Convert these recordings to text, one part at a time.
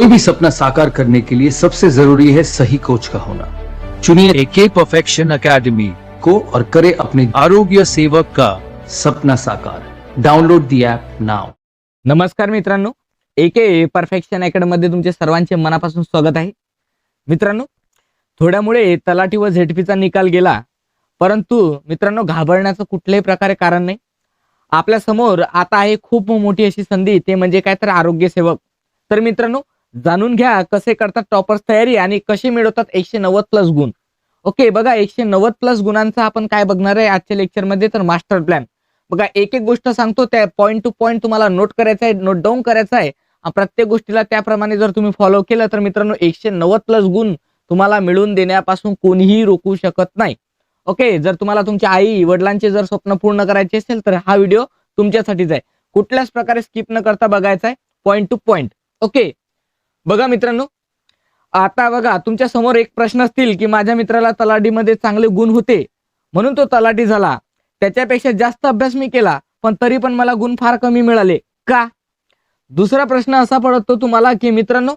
कोई भी सपना साकार करने के लिए सबसे जरूरी है सही कोच का होना। चुनिए एक परफेक्शन अकेडमी को और करे अपने आरोग्य सेवक का सपना साकार। डाउनलोड द ऐप नाउ नमस्कार मित्रांनो एके परफेक्शन अकॅडमी मध्ये तुमचे सर्वांचे मनापासून स्वागत आहे. मित्रांनो थोड्यामुळे तलाठी व झेडपीचा निकाल गेला परंतु मित्रांनो घाबरण्याचं कुठल्याही प्रकारे कारण नाही. आपल्यासमोर आता आहे खूप मोठी अशी संधी ते म्हणजे काय तर आरोग्य सेवक. तर मित्रांनो जाणून घ्या कसे करतात टॉपर्स तयारी आणि कसे मिळवतात एकशे नव्वद प्लस गुण. ओके बघा एकशे नव्वद प्लस गुणांचा आपण काय बघणार आहे आजच्या लेक्चरमध्ये तर मास्टर प्लॅन बघा एक एक गोष्ट सांगतो त्या पॉईंट टू पॉईंट तुम्हाला नोट करायचं आहे नोट डाऊन करायचं आहे. प्रत्येक गोष्टीला त्याप्रमाणे जर तुम्ही फॉलो केलं तर मित्रांनो एकशे नव्वद प्लस गुण तुम्हाला मिळवून देण्यापासून कोणीही रोखू शकत नाही. ओके जर तुम्हाला तुमच्या आई वडिलांचे जर स्वप्न पूर्ण करायचे असेल तर हा व्हिडिओ तुमच्यासाठीच आहे. कुठल्याच प्रकारे स्किप न करता बघायचा आहे पॉईंट टू पॉईंट ओके बघा मित्रांनो आता बघा तुमच्यासमोर एक प्रश्न असतील की माझ्या मित्राला तलाठीमध्ये चांगले गुण होते. म्हणून तो तलाठी झाला. त्याच्यापेक्षा जास्त अभ्यास मी केला पण तरी पण मला गुण फार कमी मिळाले. का? दुसरा प्रश्न असा पडतो तुम्हाला की मित्रांनो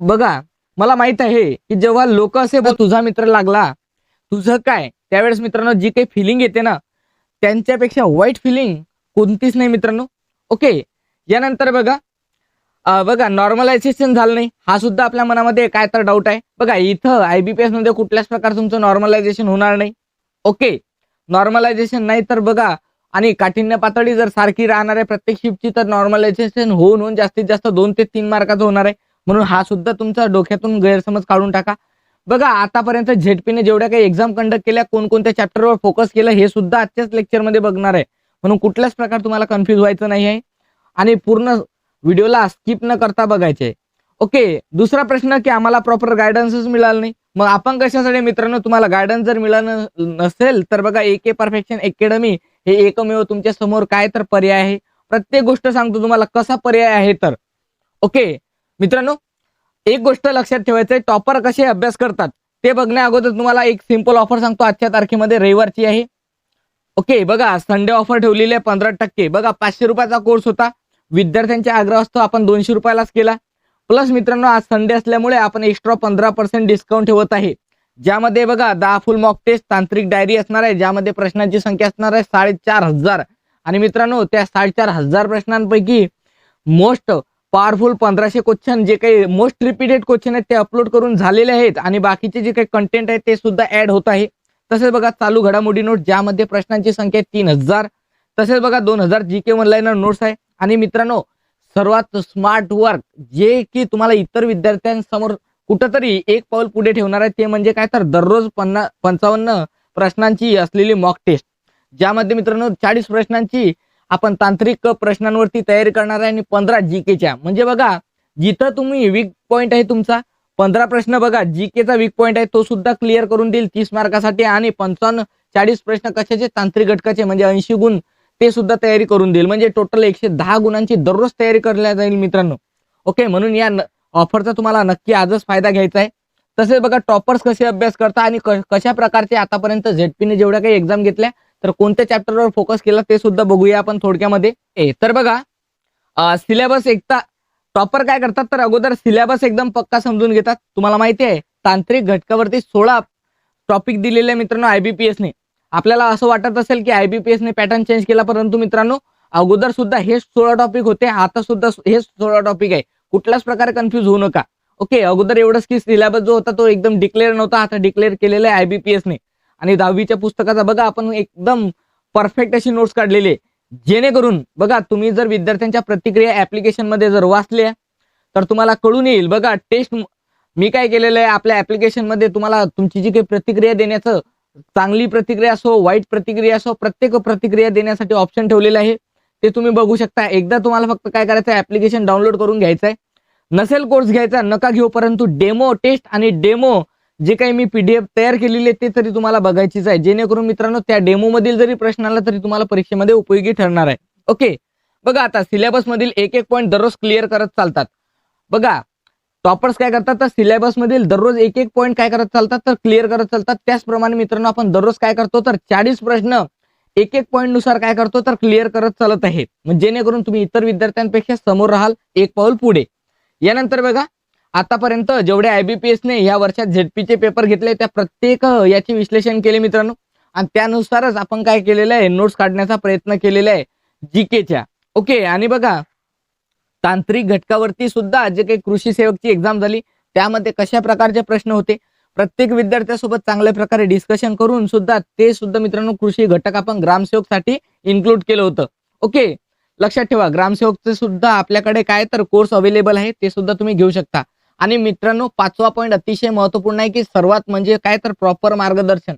बघा मला माहीत आहे की जेव्हा लोक असे तुझा मित्र लागला तुझं काय? त्यावेळेस मित्रांनो जी काही फिलिंग येते ना त्यांच्यापेक्षा वाईट फिलिंग कोणतीच नाही मित्रांनो. ओके यानंतर बघा बघा नॉर्मलायझेशन झालं नाही. हा सुद्धा आपल्या मनामध्ये काय तर डाऊट आहे. बघा इथं आयबीपीएसमध्ये कुठल्याच प्रकार तुमचं नॉर्मलायझेशन होणार नाही. ओके नॉर्मलायझेशन नाही तर बघा आणि काठिण्य पातळी जर सारखी राहणार आहे प्रत्येक शिफ्टची तर नॉर्मलायझेशन होऊन होऊन जास्तीत जास्त दोन ते तीन मार्काचं होणार आहे. म्हणून हा सुद्धा तुमचा डोक्यातून गैरसमज काढून टाका. बघा आतापर्यंत झेडपीने जेवढ्या काही एक्झाम कंडक्ट केल्या कोणकोणत्या चॅप्टरवर फोकस केलं हे सुद्धा आजच्याच लेक्चरमध्ये बघणार आहे. म्हणून कुठल्याच प्रकार तुम्हाला कन्फ्युज व्हायचं नाही आहे. आणि पूर्ण व्हिडिओला स्किप न करता बघायचे. ओके दुसरा प्रश्न की आम्हाला प्रॉपर गायडन्सच मिळालं नाही. मग आपण कशासाठी मित्रांनो तुम्हाला गायडन्स जर मिळालं नसेल तर बघा ए परफेक्शन अकॅडमी हे एकमेव तुमच्यासमोर काय तर पर्याय आहे. प्रत्येक गोष्ट सांगतो तुम्हाला कसा पर्याय आहे तर. ओके मित्रांनो एक गोष्ट लक्षात ठेवायचं टॉपर कसे अभ्यास करतात ते बघण्या अगोदर तुम्हाला एक सिंपल ऑफर सांगतो आजच्या तारखेमध्ये रविवारची आहे. ओके बघा संडे ऑफर ठेवलेली आहे पंधरा टक्के. बघा पाचशे रुपयाचा कोर्स होता. विद्यार्थ्यांच्या आग्रहास्तव आपण दोनशे रुपयालाच केला. प्लस मित्रांनो आज संडे असल्यामुळे आपण एक्स्ट्रा पंधरा पर्सेंट डिस्काउंट ठेवत आहे. ज्यामध्ये बघा दहा फुल मॉक टेस्ट तांत्रिक डायरी असणार आहे ज्यामध्ये प्रश्नांची संख्या असणार आहे साडेचार हजार. आणि मित्रांनो त्या साडेचार हजार प्रश्नांपैकी मोस्ट पॉवरफुल पंधराशे क्वेश्चन जे काही मोस्ट रिपीटेड क्वेश्चन आहेत ते अपलोड करून झालेले आहेत. आणि बाकीचे जे काही कंटेंट आहे ते सुद्धा ऍड होत आहे. तसेच बघा चालू घडामोडी नोट ज्यामध्ये प्रश्नांची संख्या तीन हजार. तसेच बघा दोन हजार जी के ऑनलाईन नोट्स आहे. आणि मित्रांनो सर्वात स्मार्ट वर्क जे की तुम्हाला इतर विद्यार्थ्यांसमोर कुठंतरी एक पाऊल पुढे ठेवणार आहे ते म्हणजे काय तर दररोज पन्ना पंचावन्न प्रश्नांची असलेली मॉक टेस्ट ज्यामध्ये मित्रांनो चाळीस प्रश्नांची आपण तांत्रिक प्रश्नांवरती तयारी करणार आहे आणि पंधरा जी केच्या म्हणजे बघा जिथं तुम्ही वीक पॉईंट आहे तुमचा पंधरा प्रश्न बघा जी केचा वीक पॉईंट आहे तो सुद्धा क्लिअर करून देईल तीस मार्कासाठी आणि पंचावन्न चाळीस प्रश्न कशाचे? तांत्रिक घटकाचे म्हणजे ऐंशी गुण ते सुद्धा तयारी करून देईल. म्हणजे टोटल एकशे दहा गुणांची दररोज तयारी करण्यात जाईल मित्रांनो. ओके म्हणून या ऑफरचा तुम्हाला नक्की आजच फायदा घ्यायचा आहे. तसेच बघा टॉपर्स कसे अभ्यास करता आणि कशा प्रकारचे आतापर्यंत झेडपीने जेवढ्या काही एक्झाम घेतल्या तर कोणत्या चॅप्टरवर फोकस केला ते सुद्धा बघूया आपण थोडक्यामध्ये. ए, तर बघा सिलेबस एकता टॉपर काय करतात तर अगोदर सिलेबस एकदम पक्का समजून घेतात. तुम्हाला माहिती आहे तांत्रिक घटकावरती सोळा टॉपिक दिलेले मित्रांनो आयबीपीएसने ने. आपल्याला असं वाटत असेल की IBPS ने पॅटर्न चेंज केला परंतु मित्रांनो अगोदर सुद्धा हेच सोळा टॉपिक होते आता सुद्धा हेच सोळा टॉपिक आहे. कुठल्याच प्रकारे कन्फ्युज होऊ नका. ओके अगोदर एवढंच की सिलेबस जो होता तो एकदम डिक्लेअर नव्हता आता डिक्लेअर केलेला आहे आयबीपीएसने ने. आणि दहावीच्या पुस्तकाचा बघा आपण एकदम परफेक्ट अशी नोट्स काढलेली आहे. जेणेकरून बघा तुम्ही जर विद्यार्थ्यांच्या प्रतिक्रिया ऍप्लिकेशनमध्ये जर वाचल्या तर तुम्हाला कळून येईल. बघा टेस्ट मी काय केलेलं आहे आपल्या ऍप्लिकेशनमध्ये तुम्हाला तुमची जी काही प्रतिक्रिया देण्याचं चांगली प्रतिक्रिया असो वाईट प्रतिक्रिया असो प्रत्येक प्रतिक्रिया देण्यासाठी ऑप्शन ठेवलेलं आहे. ते तुम्ही बघू शकता. एकदा तुम्हाला फक्त काय करायचं आहे ऍप्लिकेशन डाउनलोड करून घ्यायचं आहे नसेल कोर्स घ्यायचा नका घेऊ परंतु डेमो टेस्ट आणि डेमो जे काही मी पीडीएफ तयार केलेली आहे ते तरी तुम्हाला बघायचीच आहे. जेणेकरून मित्रांनो त्या डेमो मधील जरी प्रश्न आला तरी तुम्हाला परीक्षेमध्ये उपयोगी ठरणार आहे. ओके बघा आता सिलेबस मधील एक एक पॉईंट दररोज क्लिअर करत चालतात. बघा टॉपर्स काय करतात? तर सिलेबस मधील दररोज एक एक पॉईंट काय करत चालतात? तर क्लिअर करत चालतात. त्याचप्रमाणे मित्रांनो आपण दररोज काय करतो? तर चाळीस प्रश्न एक एक पॉईंटनुसार काय करतो? तर क्लिअर करत चालत आहे जेणेकरून तुम्ही इतर विद्यार्थ्यांपेक्षा समोर राहाल एक पाऊल पुढे. यानंतर बघा आतापर्यंत जेवढे आयबीपीएसने या वर्षात झेडपीचे पेपर घेतले त्या प्रत्येक याचे विश्लेषण केले मित्रांनो. आणि त्यानुसारच आपण काय केलेलं आहे? नोट्स काढण्याचा प्रयत्न केलेला आहे. जीकेच्या ओके आणि बघा तांत्रिक घटकावरती सुद्धा जे काही कृषी सेवकची एक्झाम झाली त्यामध्ये कशा प्रकारचे प्रश्न होते? प्रत्येक विद्यार्थ्यासोबत चांगल्या प्रकारे डिस्कशन करून सुद्धा ते सुद्धा मित्रांनो कृषी घटक आपण ग्रामसेवकसाठी इन्क्लूड केलं होतं. ओके लक्षात ठेवा ग्रामसेवकचे सुद्धा आपल्याकडे काय तर कोर्स अवेलेबल आहे ते सुद्धा तुम्ही घेऊ शकता. आणि मित्रांनो पाचवा पॉईंट अतिशय महत्त्वपूर्ण आहे की सर्वात म्हणजे काय तर प्रॉपर मार्गदर्शन.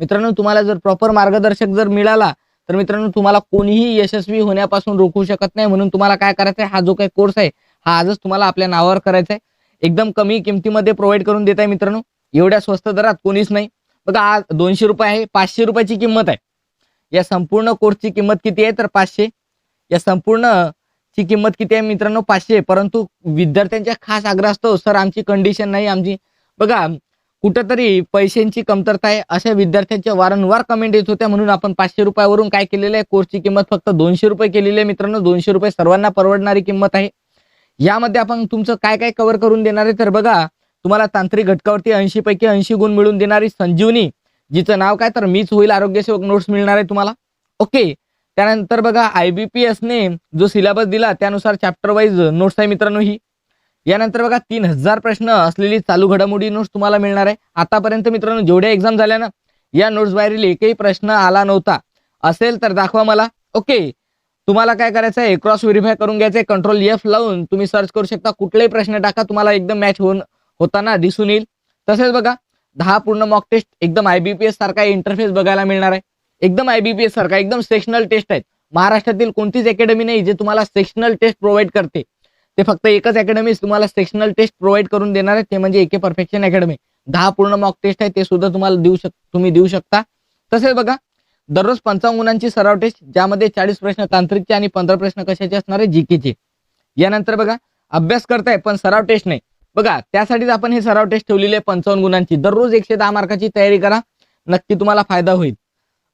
मित्रांनो तुम्हाला जर प्रॉपर मार्गदर्शक जर मिळाला तर मित्रांनो तुम्हाला कोणीही यशस्वी होण्यापासून रोखू शकत नाही म्हणून तुम्हाला काय करायचं आहे हा जो काही कोर्स आहे हा आजच तुम्हाला आपल्या नावावर करायचा आहे एकदम कमी किमतीमध्ये प्रोव्हाइड करून देत आहे मित्रांनो. एवढ्या स्वस्त दरात कोणीच नाही. बघा आज दोनशे रुपये आहे पाचशे रुपयाची किंमत आहे. या संपूर्ण कोर्सची किंमत किती आहे? तर पाचशे. या संपूर्ण ची किंमत किती आहे मित्रांनो? पाचशे. परंतु विद्यार्थ्यांच्या खास आग्रह असतो सर आमची कंडिशन नाही आमची बघा कुठंतरी पैशांची कमतरता आहे. अशा विद्यार्थ्यांच्या वारंवार कमेंट येत होत्या. म्हणून आपण पाचशे रुपयावरून काय केलेलं आहे? कोर्सची किंमत फक्त दोनशे रुपये केलेली आहे मित्रांनो. दोनशे रुपये सर्वांना परवडणारी किंमत आहे. यामध्ये आपण तुमचं काय काय कव्हर करून देणार आहे? तर बघा तुम्हाला तांत्रिक घटकावरती ऐंशी पैकी ऐंशी गुण मिळून देणारी संजीवनी जिचं नाव काय? तर मीच होईल. आरोग्यसेवक नोट्स मिळणार आहे तुम्हाला. ओके त्यानंतर बघा आयबीपीएस ने जो सिलेबस दिला त्यानुसार चॅप्टर वाईज नोट्स आहे मित्रांनो ही. यानंतर बघा तीन हजार प्रश्न असलेली चालू घडामोडी नोट्स तुम्हाला मिळणार आहे. आतापर्यंत मित्रांनो जेवढ्या एक्झाम झाल्या ना या नोट्स बाहेरील एकही प्रश्न आला नव्हता. असेल तर दाखवा मला. ओके तुम्हाला काय करायचं आहे क्रॉस व्हेरीफाय करून घ्यायचं कंट्रोल एफ लावून तुम्ही सर्च करू शकता. कुठलेही प्रश्न टाका तुम्हाला एकदम मॅच होऊन होताना दिसून येईल. तसेच बघा दहा पूर्ण मॉक टेस्ट एकदम आयबीपीएस सारखा इंटरफेस बघायला मिळणार आहे. एकदम आयबीपीएस सारखा एकदम सेक्शनल टेस्ट आहेत. महाराष्ट्रातील कोणतीच अकॅडमी नाही जे तुम्हाला सेक्शनल टेस्ट प्रोव्हाइड करते. ते फक्त एकच अकॅडमी तुम्हाला सेक्शनल टेस्ट प्रोव्हाइड करून देणार आहे. ते म्हणजे एके परफेक्शन अकॅडमी दहा पूर्ण मॉक टेस्ट आहे ते सुद्धा तुम्हाला देऊ शक तुम्ही देऊ शकता. तसेच बघा दररोज पंचावन्न गुणांची सराव टेस्ट ज्यामध्ये चाळीस प्रश्न तांत्रिकचे आणि पंधरा प्रश्न कशाचे असणार आहे? जीकेचे यानंतर बघा अभ्यास करताय पण सराव टेस्ट नाही. बघा त्यासाठीच आपण हे सराव टेस्ट ठेवलेली आहे पंचावन्न गुणांची. दररोज एकशे दहा मार्काची तयारी करा. नक्की तुम्हाला फायदा होईल.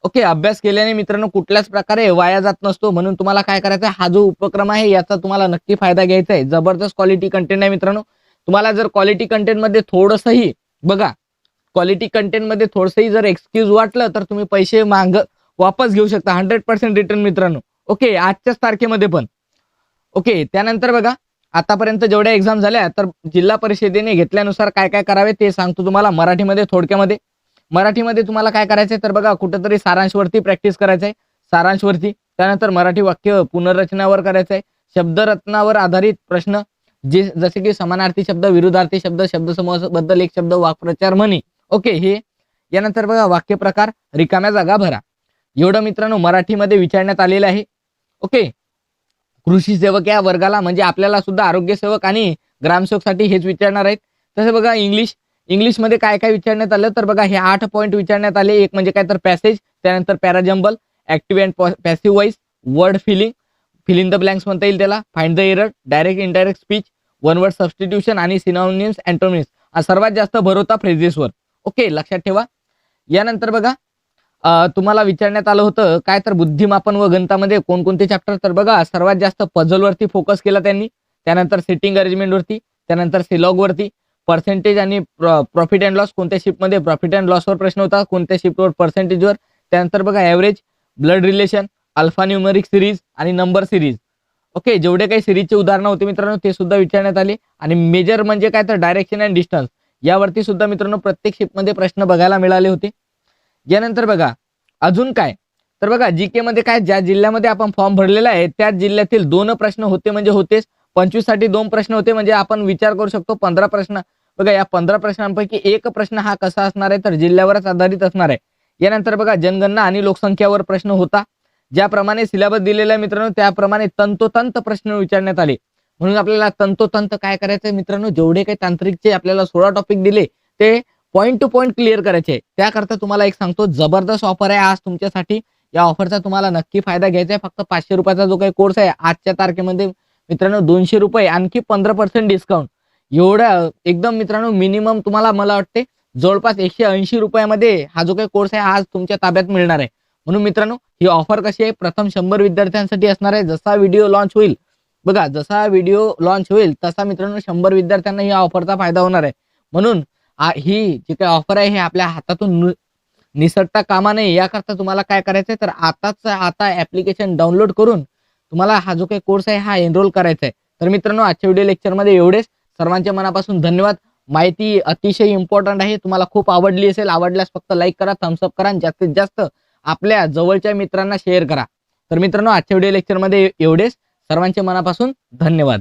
ओके अभ्यास केल्याने मित्रांनो कुठल्याच प्रकारे वाया जात नसतो. म्हणून तुम्हाला काय करायचं हा जो उपक्रम आहे याचा तुम्हाला नक्की फायदा घ्यायचा आहे. जबरदस्त क्वालिटी कंटेंट आहे मित्रांनो. तुम्हाला जर क्वालिटी कंटेंटमध्ये थोडंसंही बघा क्वालिटी कंटेंटमध्ये थोडंसंही जर एक्सक्यूज वाटलं तर तुम्ही पैसे माग वापस घेऊ शकता. हंड्रेड पर्सेंट रिटर्न मित्रांनो. ओके आजच्याच तारखेमध्ये पण. ओके त्यानंतर बघा आतापर्यंत जेवढ्या एक्झाम झाल्या तर जिल्हा परिषदेने घेतल्यानुसार काय काय करावे ते सांगतो तुम्हाला. मराठीमध्ये थोडक्यामध्ये. मराठीमध्ये तुम्हाला काय करायचंय? तर बघा कुठंतरी सारांशवरती प्रॅक्टिस करायचंय. सारांशवरती त्यानंतर मराठी वाक्य पुनर्रचनावर करायचंय. शब्दरत्नावर आधारित प्रश्न जे जसे की समानार्थी शब्द विरुद्धार्थी शब्द शब्दसमूहाबद्दल एक शब्द वाक्प्रचार म्हणे. ओके हे. यानंतर बघा वाक्य प्रकार रिकाम्या जागा भरा. एवढं मित्रांनो मराठीमध्ये विचारण्यात आलेलं आहे. ओके. कृषी सेवक या वर्गाला म्हणजे आपल्याला सुद्धा आरोग्य सेवक आणि ग्रामसेवकसाठी हेच विचारणार आहेत. तसं बघा इंग्लिश इंग्लिशमध्ये काय काय विचारण्यात आलं तर बघा हे आठ पॉईंट विचारण्यात आले. एक म्हणजे काय तर पॅसेज त्यानंतर parajumble active and passive voice word filling filling the blanks म्हणता येईल त्याला. Find the error direct indirect speech one word substitution आणि सिनॉनिम्स अँटोनिम्स सर्वात जास्त भर होता फ्रेजेसवर ओके लक्षात ठेवा. यानंतर बघा तुम्हाला विचारण्यात आलं होतं काय तर बुद्धिमापन व गणितामध्ये कोणकोणते चॅप्टर तर बघा सर्वात जास्त पझलवरती वरती फोकस केला त्यांनी. त्यानंतर सेटिंग अरेंजमेंट वरती त्यानंतर सिलॉगवरती पर्सेंटेज आणि प्रॉफिट अँड लॉस कोणत्या शिपमध्ये प्रॉफिट अँड लॉसवर प्रश्न होता. कोणत्या शिपवर पर्सेंटेजवर त्यानंतर बघा average blood relation alphanumeric series आणि नंबर सिरीज ओके जेवढे काही सिरीजचे उदाहरणं होते मित्रांनो ते सुद्धा विचारण्यात आले. आणि मेजर म्हणजे काय? तर डायरेक्शन अँड डिस्टन्स यावरती सुद्धा मित्रांनो प्रत्येक शिपमध्ये प्रश्न बघायला मिळाले होते. यानंतर बघा अजून काय? तर बघा जीके मध्ये काय? ज्या जिल्ह्यामध्ये आपण फॉर्म भरलेला आहे त्या जिल्ह्यातील दोन प्रश्न होते म्हणजे होतेच. पंचवीससाठी दोन प्रश्न होते म्हणजे आपण विचार करू शकतो पंधरा प्रश्न. बघा या पंधरा प्रश्नांपैकी एक प्रश्न हा कसा असणार आहे तर जिल्ह्यावरच आधारित असणार आहे. यानंतर बघा जनगणना आणि लोकसंख्यावर प्रश्न होता. ज्याप्रमाणे सिलेबस दिलेला आहे मित्रांनो त्याप्रमाणे तंतोतंत प्रश्न विचारण्यात आले. म्हणून आपल्याला तंतोतंत काय करायचंय मित्रांनो? जेवढे काही तांत्रिकचे आपल्याला सोळा टॉपिक दिले ते पॉईंट टू पॉईंट क्लिअर करायचे. आहे. त्याकरता तुम्हाला एक सांगतो जबरदस्त ऑफर आहे आज तुमच्यासाठी. या ऑफरचा तुम्हाला नक्की फायदा घ्यायचा आहे. फक्त पाचशे रुपयाचा जो काही कोर्स आहे आजच्या तारखेमध्ये मित्रांनो दोनशे रुपये आणखी पंधरा पर्सेंट डिस्काउंट एवढ्या एकदम मित्रांनो मिनिमम तुम्हाला मला वाटते जवळपास एकशे ऐंशी रुपयामध्ये हा जो काही कोर्स आहे आज तुमच्या ताब्यात मिळणार आहे. म्हणून मित्रांनो ही ऑफर कशी आहे? प्रथम शंभर विद्यार्थ्यांसाठी असणार आहे. जसा व्हिडिओ लॉन्च होईल बघा जसा व्हिडिओ लॉन्च होईल तसा मित्रांनो शंभर विद्यार्थ्यांना या ऑफरचा फायदा होणार आहे. म्हणून ही जी काही ऑफर आहे हे आपल्या हातातून निसटता कामा नये. याकरता तुम्हाला काय करायचं आहे तर आताच आता ऍप्लिकेशन डाउनलोड करून तुम्हाला हा जो काही कोर्स आहे हा एनरोल करायचा आहे तर मित्रांनो आजच्या व्हिडिओ लेक्चरमध्ये एवढेच. सर्वांच्या मनापासून धन्यवाद. माहिती अतिशय इम्पॉर्टंट आहे. तुम्हाला खूप आवडली असेल आवडल्यास फक्त लाईक करा थम्सअप करा आणि जास्तीत जास्त आपल्या जवळच्या मित्रांना शेअर करा. तर मित्रांनो आजच्या व्हिडिओ लेक्चरमध्ये एवढेच. सर्वांच्या मनापासून धन्यवाद.